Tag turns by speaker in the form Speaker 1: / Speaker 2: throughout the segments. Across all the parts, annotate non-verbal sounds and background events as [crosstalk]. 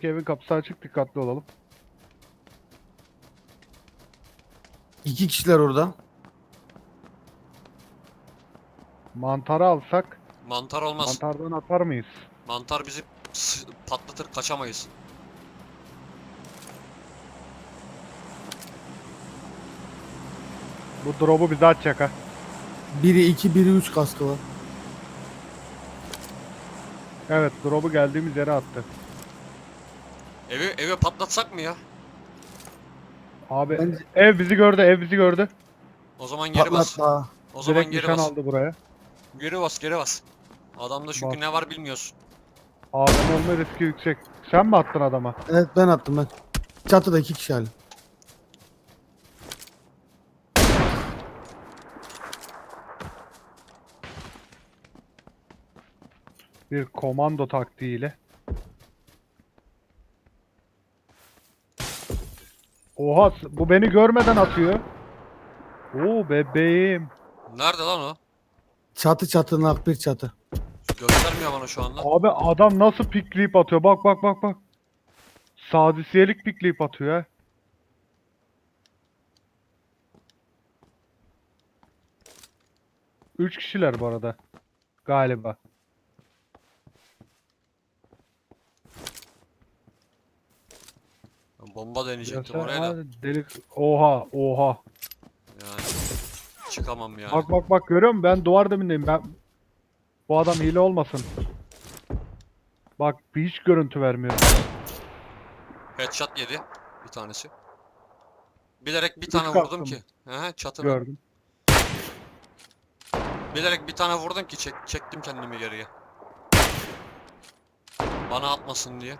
Speaker 1: önümüzdeki evin kapısı açık dikkatli olalım.
Speaker 2: İki kişiler orada.
Speaker 1: Mantarı alsak
Speaker 3: Mantar olmaz.
Speaker 1: mantardan atar mıyız?
Speaker 3: Mantar bizi s- patlatır kaçamayız.
Speaker 1: Bu drop'u bize atacak ha.
Speaker 2: Biri iki, biri üç kaskı var.
Speaker 1: Evet drop'u geldiğimiz yere attı.
Speaker 3: Evi eve patlatsak mı ya?
Speaker 1: Abi
Speaker 2: Bence-
Speaker 1: ev bizi gördü ev bizi gördü.
Speaker 3: O zaman geri bas.
Speaker 2: Patlatma.
Speaker 3: O zaman
Speaker 1: Direkt
Speaker 3: geri
Speaker 1: nişan
Speaker 3: bas.
Speaker 1: aldı buraya.
Speaker 3: Geri bas, geri bas. Adamda çünkü
Speaker 1: Bas.
Speaker 3: ne var bilmiyorsun.
Speaker 1: Adam olma riski yüksek. Sen mi attın adama?
Speaker 2: Evet ben attım ben. Çatıda iki kişi hali.
Speaker 1: Bir komando taktiğiyle. Oha bu beni görmeden atıyor. Oo bebeğim.
Speaker 3: Nerede lan o?
Speaker 2: Çatı çatının ak bir çatı.
Speaker 3: Göstermiyor bana şu anda.
Speaker 1: Abi adam nasıl pikleyip atıyor. Bak bak bak bak. Sadisiyelik pikleyip atıyor ha. Üç kişiler bu arada. Galiba.
Speaker 3: Ben Bomba deneyecektim oraya da.
Speaker 1: Aa, Delik. Oha oha.
Speaker 3: Yani çıkamam yani.
Speaker 1: Bak bak bak görüyor musun? Ben duvar dibindeyim. Ben bu adam hile olmasın. Bak bir hiç görüntü vermiyor.
Speaker 3: Headshot yedi bir tanesi. Bilerek bir
Speaker 1: Üç
Speaker 3: tane vurdum ki. He, çatına.
Speaker 1: Gördüm.
Speaker 3: Bilerek bir tane vurdum ki çek, çektim kendimi geriye. Bana atmasın diye.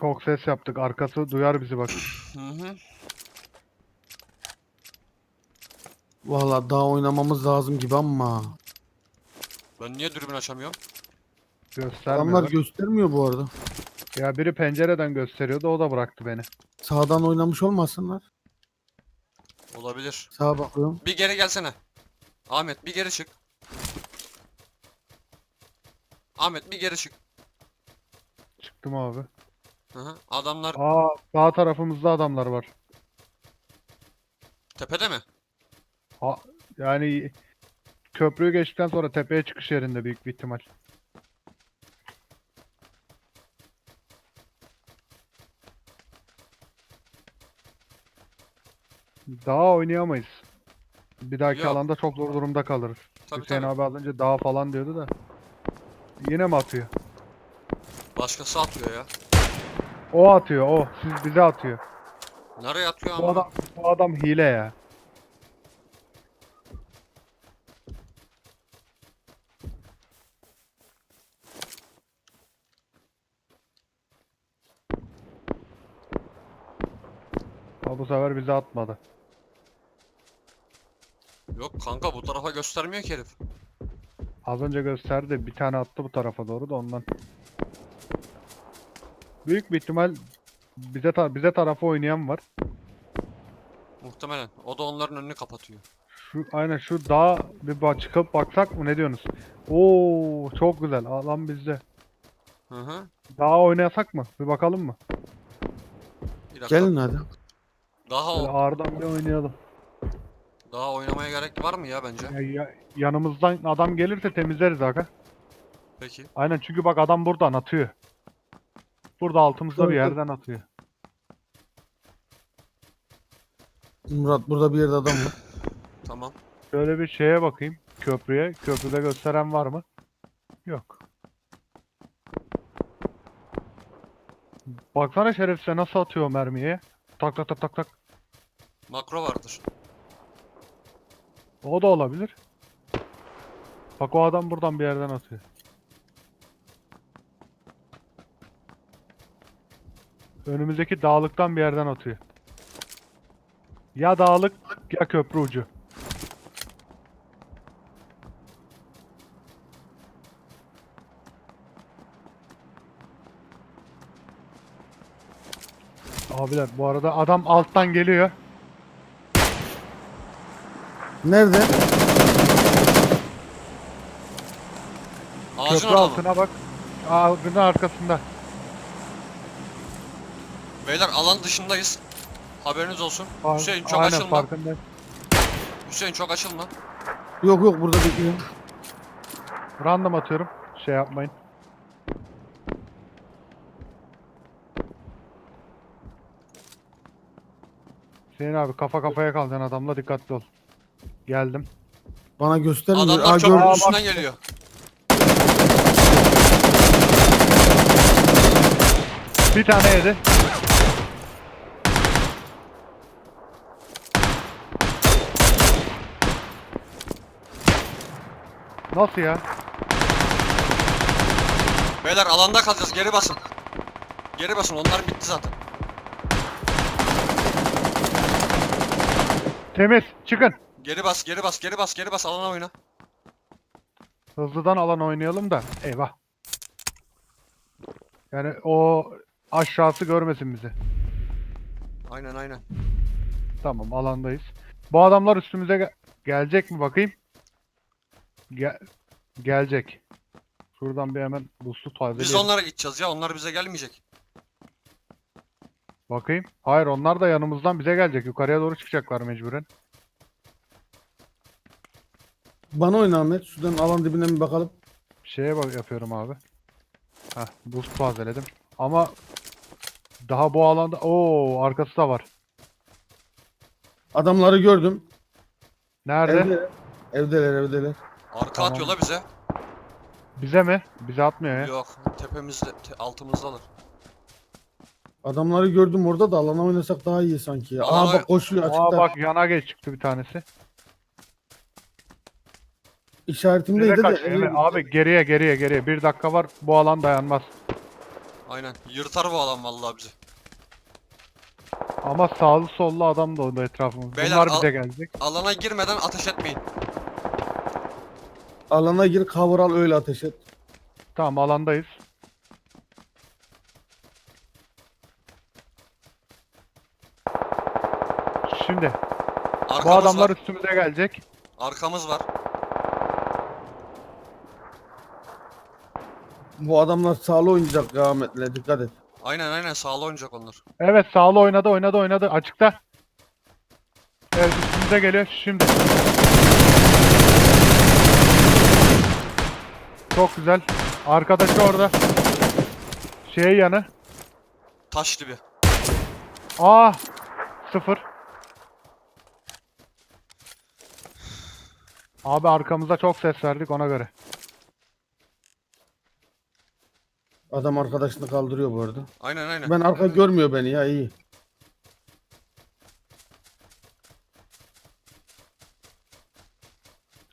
Speaker 1: Çok ses yaptık. Arkası duyar bizi bak.
Speaker 3: Hı hı.
Speaker 2: Valla daha oynamamız lazım gibi ama.
Speaker 3: Ben niye dürbün açamıyorum?
Speaker 1: Göstermiyor.
Speaker 2: Adamlar göstermiyor bu arada.
Speaker 1: Ya biri pencereden gösteriyordu. O da bıraktı beni.
Speaker 2: Sağdan oynamış olmasınlar.
Speaker 3: Olabilir.
Speaker 2: Sağa bakıyorum.
Speaker 3: Bir geri gelsene. Ahmet bir geri çık. Ahmet bir geri çık.
Speaker 1: Çıktım abi.
Speaker 3: Hı. Adamlar
Speaker 1: Aa sağ tarafımızda adamlar var.
Speaker 3: tepede mi?
Speaker 1: Ha, yani köprüyü geçtikten sonra tepeye çıkış yerinde büyük bir ihtimal. Daha oynayamayız. Bir dahaki
Speaker 3: Yok.
Speaker 1: alanda çok zor durumda kalırız.
Speaker 3: Tabii
Speaker 1: Hüseyin
Speaker 3: tabii.
Speaker 1: abi az önce dağ falan diyordu da. Yine mi atıyor?
Speaker 3: Başkası atıyor ya.
Speaker 1: O atıyor o. Siz bize atıyor.
Speaker 3: Nereye atıyor
Speaker 1: Bu
Speaker 3: ama?
Speaker 1: adam, bu adam hile ya. Ha, bu sefer bize atmadı.
Speaker 3: Yok kanka bu tarafa göstermiyor ki herif.
Speaker 1: Az önce gösterdi. Bir tane attı bu tarafa doğru da ondan. Büyük bir ihtimal bize ta- bize tarafı oynayan var.
Speaker 3: Muhtemelen. O da onların önünü kapatıyor.
Speaker 1: Şu aynen şu dağa bir bak çıkıp baksak mı ne diyorsunuz? Oo çok güzel. Alan bizde.
Speaker 3: Hı hı.
Speaker 1: Dağa oynayasak mı? Bir bakalım mı?
Speaker 3: Bir dakika.
Speaker 2: Gelin hadi.
Speaker 3: Daha
Speaker 1: Böyle
Speaker 3: o,
Speaker 1: ağırdan bir oynayalım.
Speaker 3: daha oynamaya gerek var mı ya bence?
Speaker 1: Ya, ya- yanımızdan adam gelirse temizleriz aga.
Speaker 3: Peki.
Speaker 1: Aynen çünkü bak adam buradan atıyor. Burada altımızda bir yerden atıyor.
Speaker 2: Murat burada bir yerde adam var.
Speaker 3: Tamam.
Speaker 1: Şöyle bir şeye bakayım. Köprüye. Köprüde gösteren var mı? Yok. Baksana şerefsize nasıl atıyor o mermiyi. Tak tak tak tak tak.
Speaker 3: Makro vardır.
Speaker 1: O da olabilir. Bak o adam buradan bir yerden atıyor. Önümüzdeki dağlıktan bir yerden atıyor. Ya dağlık ya köprü ucu. Abiler bu arada adam alttan geliyor.
Speaker 2: Nerede?
Speaker 3: Ağacın
Speaker 1: Köprü
Speaker 3: orada mı?
Speaker 1: altına bak. Ağacın arkasında.
Speaker 3: Beyler alan dışındayız. Haberiniz olsun.
Speaker 1: Fa-
Speaker 3: Hüseyin çok
Speaker 1: Aynen
Speaker 3: açılma.
Speaker 1: farkındayım.
Speaker 3: Hüseyin çok açılma.
Speaker 2: Yok yok burada bekliyorum.
Speaker 1: Random atıyorum. Şey yapmayın. Hüseyin abi kafa kafaya kalacaksın adamla dikkatli ol. Geldim.
Speaker 2: Bana göstermiyor.
Speaker 3: Adamlar
Speaker 2: Aa,
Speaker 3: çok
Speaker 2: gördüm.
Speaker 3: üstünden geliyor.
Speaker 1: Bir tane yedi. Nasıl ya?
Speaker 3: Beyler alanda kalacağız. Geri basın. Geri basın. Onlar bitti zaten.
Speaker 1: Temiz. Çıkın.
Speaker 3: Geri bas, geri bas, geri bas, geri bas. Alana oyna.
Speaker 1: Hızlıdan alan oynayalım da. Eyvah. Yani o aşağısı görmesin bizi.
Speaker 3: Aynen aynen.
Speaker 1: Tamam alandayız. Bu adamlar üstümüze ge- gelecek mi bakayım? Gel gelecek. Şuradan bir hemen
Speaker 3: Biz
Speaker 1: tazeleyelim.
Speaker 3: onlara gideceğiz ya. Onlar bize gelmeyecek.
Speaker 1: Bakayım. Hayır onlar da yanımızdan bize gelecek. Yukarıya doğru çıkacaklar mecburen.
Speaker 2: Bana oyna Ahmet. Şuradan alan dibine bir bakalım.
Speaker 1: Şeye bak yapıyorum abi. Heh boost tazeledim. Ama daha bu alanda Oo arkası da var.
Speaker 2: Adamları gördüm.
Speaker 1: Nerede?
Speaker 2: Evdeler. Evdeler evdeler.
Speaker 3: Arka
Speaker 1: Tamam.
Speaker 3: atıyorlar bize.
Speaker 1: Bize mi? Bize atmıyor ya.
Speaker 3: Yok. Tepemizde, te- altımızdalar.
Speaker 2: Adamları gördüm orada da alana oynasak daha iyi sanki ya.
Speaker 3: Alana-
Speaker 2: Aa bak koşuyor açıkta.
Speaker 1: Aa bak yana geç çıktı bir tanesi.
Speaker 2: İşaretimdeydi de.
Speaker 1: kaç.
Speaker 2: gitti.
Speaker 1: abi geriye geriye geriye. Bir dakika var. Bu alan dayanmaz.
Speaker 3: Aynen. Yırtar bu adam vallahi bizi.
Speaker 1: Ama sağlı sollu adam da orada etrafımızda.
Speaker 3: Beyler,
Speaker 1: Bunlar
Speaker 3: al-
Speaker 1: bize gelecek.
Speaker 3: Alana girmeden ateş etmeyin.
Speaker 2: Alana gir cover al öyle ateş et.
Speaker 1: Tamam alandayız. Şimdi
Speaker 3: Arkamız
Speaker 1: bu adamlar
Speaker 3: var.
Speaker 1: üstümüze gelecek.
Speaker 3: Arkamız var.
Speaker 2: Bu adamlar sağlı oynayacak ya Ahmet'le dikkat et.
Speaker 3: Aynen aynen sağlı oynayacak onlar.
Speaker 1: Evet sağlı oynadı oynadı oynadı. Açıkta. Evet üstümüze geliyor şimdi. Çok güzel. Arkadaşı orada. Şey yanı.
Speaker 3: Taş dibi.
Speaker 1: Aa! Sıfır. Abi arkamızda çok ses verdik ona göre.
Speaker 2: Adam arkadaşını kaldırıyor bu arada.
Speaker 3: Aynen aynen.
Speaker 2: Ben arka görmüyor beni ya iyi.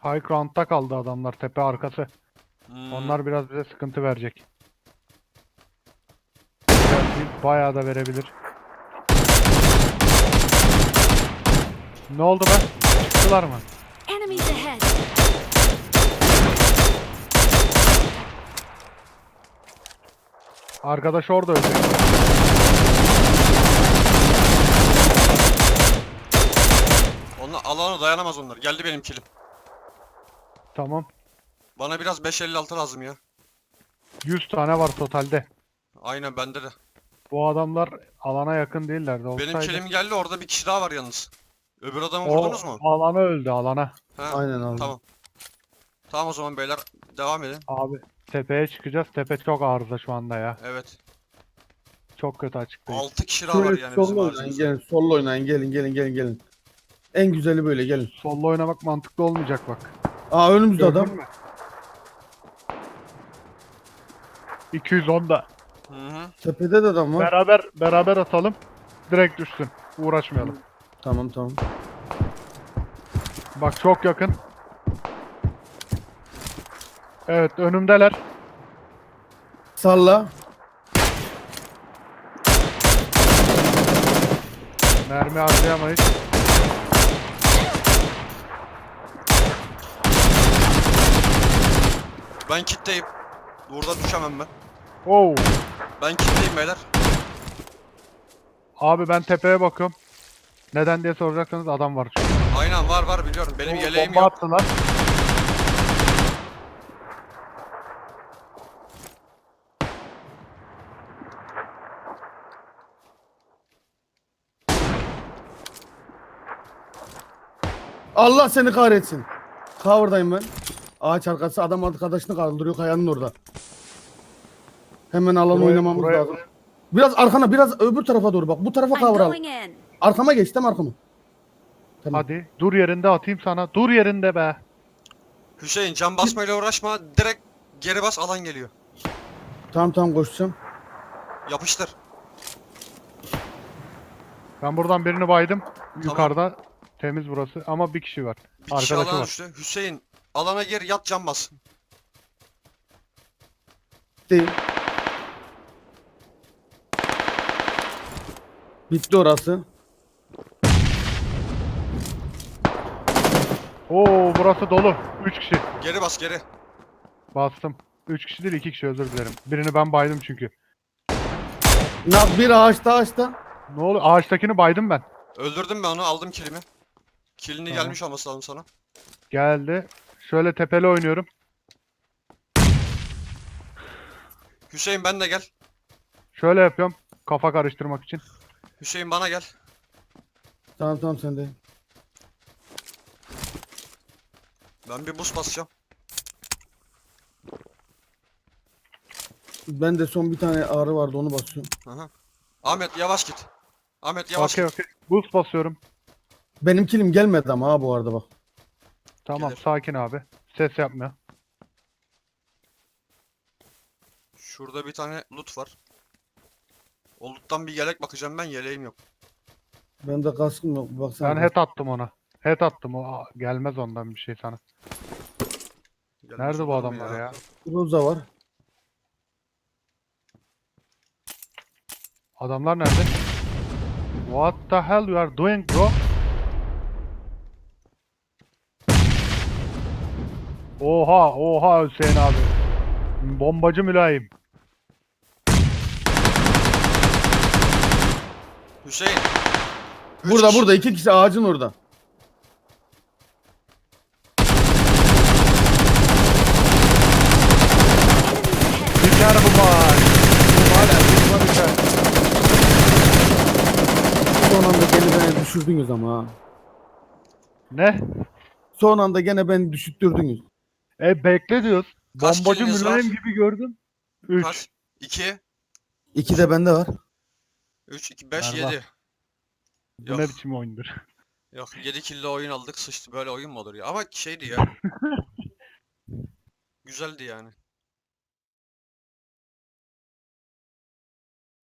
Speaker 1: High ground'da kaldı adamlar tepe arkası.
Speaker 3: Hmm,
Speaker 1: Onlar biraz bize sıkıntı verecek. Bayağı da verebilir. Ne oldu be? Çıktılar mı? Arkadaş orada öldü.
Speaker 3: Onlar alana dayanamaz onlar. Geldi benim kilim.
Speaker 1: Tamam.
Speaker 3: Bana biraz 556 lazım ya.
Speaker 1: 100 tane var totalde.
Speaker 3: Aynen bende de.
Speaker 1: Bu adamlar alana yakın değillerdi.
Speaker 3: Benim
Speaker 1: Olsaydı-
Speaker 3: kilim geldi orada bir kişi daha var yalnız. Öbür adamı
Speaker 1: O
Speaker 3: vurdunuz mu?
Speaker 1: alana öldü alana.
Speaker 3: Ha,
Speaker 2: Aynen abi.
Speaker 3: Tamam. Tamam o zaman beyler devam edin.
Speaker 1: Abi tepeye çıkacağız. Tepe çok arıza şu anda ya.
Speaker 3: Evet.
Speaker 1: Çok kötü açıktayız.
Speaker 3: 6 kişi daha var yani bizim
Speaker 2: oynayın gelin. Sollu oynayın gelin gelin gelin gelin. En güzeli böyle gelin.
Speaker 1: Solda oynamak mantıklı olmayacak bak.
Speaker 2: Aa önümüzde
Speaker 1: Gördün
Speaker 2: adam.
Speaker 1: mü? 210 da.
Speaker 3: Hı hı.
Speaker 2: Tepede de adam var.
Speaker 1: Beraber beraber atalım. Direkt düşsün. Uğraşmayalım.
Speaker 2: Tamam tamam.
Speaker 1: Bak çok yakın. Evet önümdeler.
Speaker 2: Salla.
Speaker 1: Mermi harcayamayız.
Speaker 3: Ben kitleyim. Burada düşemem ben.
Speaker 1: Oo.
Speaker 3: Ben kitleyim beyler.
Speaker 1: Abi ben tepeye bakıyorum. Neden diye soracaksanız adam var. çünkü.
Speaker 3: Aynen var var biliyorum. Benim
Speaker 1: Oo,
Speaker 3: yeleğim
Speaker 1: bomba
Speaker 3: yok.
Speaker 1: attılar.
Speaker 2: Allah seni kahretsin. Cover'dayım ben. Ağaç arkası adam arkadaşını kaldırıyor kayanın orada. Hemen alan
Speaker 1: Buraya-
Speaker 2: oynamamız
Speaker 1: buraya-
Speaker 2: lazım. Biraz arkana biraz öbür tarafa doğru bak. Bu tarafa
Speaker 4: I'm going in.
Speaker 2: Arkama geç tam arkama. Tamam.
Speaker 1: Hadi dur yerinde atayım sana. Dur yerinde be.
Speaker 3: Hüseyin can basmayla uğraşma. Direkt geri bas alan geliyor.
Speaker 2: Tamam tamam koşacağım.
Speaker 3: Yapıştır.
Speaker 1: Ben buradan birini baydım. Yukarıda temiz burası ama bir kişi var.
Speaker 3: Bir kişi
Speaker 1: Arkadaşı
Speaker 3: alana
Speaker 1: var.
Speaker 3: düştü. Hüseyin alana gir yat can bas.
Speaker 2: Değil. Bitti orası.
Speaker 1: Oo burası dolu. 3 kişi.
Speaker 3: Geri bas geri.
Speaker 1: Bastım. 3 kişi değil 2 kişi özür dilerim. Birini ben baydım çünkü.
Speaker 2: Na bir ağaçta ağaçta.
Speaker 1: Ne oluyor? Ağaçtakini baydım ben.
Speaker 3: Öldürdüm ben onu aldım kilimi. Kilini
Speaker 1: Tamam.
Speaker 3: gelmiş olması lazım sana.
Speaker 1: Geldi. Şöyle tepeli oynuyorum.
Speaker 3: Hüseyin ben de gel.
Speaker 1: Şöyle yapıyorum. Kafa karıştırmak için.
Speaker 3: Hüseyin bana gel.
Speaker 2: Tamam tamam sen de.
Speaker 3: Ben bir buz basacağım.
Speaker 2: Ben de son bir tane ağrı vardı onu basıyorum.
Speaker 3: Aha. Ahmet yavaş git. Ahmet yavaş
Speaker 1: Okey
Speaker 3: git.
Speaker 1: okey. Boost basıyorum.
Speaker 2: Benim kilim gelmedi ama ha bu arada bak.
Speaker 1: Tamam
Speaker 3: Gelir.
Speaker 1: sakin abi. Ses yapma.
Speaker 3: Şurada bir tane loot var. O loot'tan bir yelek bakacağım ben yeleğim yok.
Speaker 2: Ben de kaskım yok. Baksana.
Speaker 1: Ben head attım ona. Head attım o aa, gelmez ondan bir şey sana.
Speaker 3: Gelmiş
Speaker 1: Nerede bu
Speaker 3: olur mu
Speaker 1: adamlar ya?
Speaker 2: Roza var.
Speaker 1: Adamlar nerede? What the hell you are doing bro? Oha oha Hüseyin abi. Bombacı mülayim.
Speaker 3: Hüseyin. üç
Speaker 2: Burada
Speaker 3: kişi-
Speaker 2: burada iki kişi ağacın orada.
Speaker 1: Bir tane bu var. Bu var ya, bir var.
Speaker 2: Son anda gene beni düşürdünüz ama ha.
Speaker 1: Ne?
Speaker 2: Son anda gene beni düşürttürdünüz.
Speaker 1: E bekle diyoruz.
Speaker 3: Kaç
Speaker 1: Bombacı
Speaker 3: kiliniz var?
Speaker 1: mülayim gibi gördüm. 3.
Speaker 3: Kaç? 2,
Speaker 2: İki de bende var.
Speaker 3: 3, 2, 5,
Speaker 1: Berbat.
Speaker 3: 7.
Speaker 1: Bu
Speaker 3: Yok.
Speaker 1: ne biçim oyundur? [laughs]
Speaker 3: Yok 7 killo oyun aldık sıçtı böyle oyun mu olur ya? Ama şeydi ya. [laughs] Güzeldi yani.